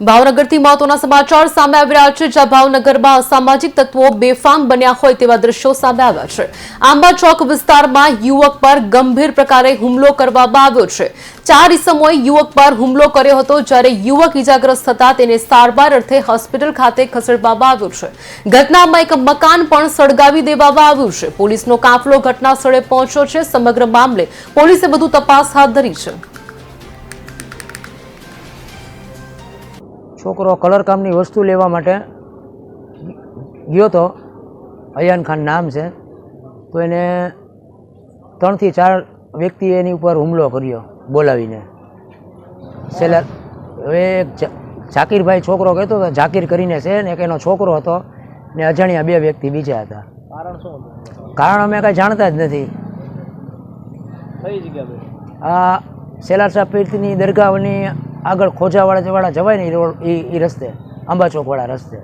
ભાવનગરથી મહત્વના સમાચાર સામે આવી રહ્યા છે, જ્યાં ભાવનગરમાં અસામાજિક તત્વો બેફામ બન્યા હોય તેવા દ્રશ્યો સામે આવ્યા છે. આંબા ચોક વિસ્તારમાં યુવક પર ગંભીર પ્રકારે હુમલો કરવામાં આવ્યો છે. ચાર ઇસમોએ યુવક પર હુમલો કર્યો હતો, જ્યારે યુવક ઇજાગ્રસ્ત થતા તેને સારવાર અર્થે હોસ્પિટલ ખાતે ખસેડવામાં આવ્યો છે. ઘટનામાં એક મકાન પણ સળગાવી દેવામાં આવ્યું છે. પોલીસનો કાફલો ઘટના સ્થળે પહોંચ્યો છે. સમગ્ર મામલે પોલીસે વધુ તપાસ હાથ ધરી છે. છોકરો કલર કામની વસ્તુ લેવા માટે ગયો તો અયાન ખાન નામ છે. તો એને ત્રણથી ચાર વ્યક્તિએ એની ઉપર હુમલો કર્યો બોલાવીને. સેલર હવે ઝાકીરભાઈ છોકરો કહેતો હતો ઝાકીર કરીને છે ને એક એનો છોકરો હતો ને અજાણ્યા બે વ્યક્તિ બીજા હતા. કારણ અમે કાંઈ જાણતા જ નથી. આ સેલાર સાહેબ પીરની દરગાહની આગળ ખોજાવાળા વાળા જવાય ને રોડ એ રસ્તે અંબાચોકવાળા રસ્તે.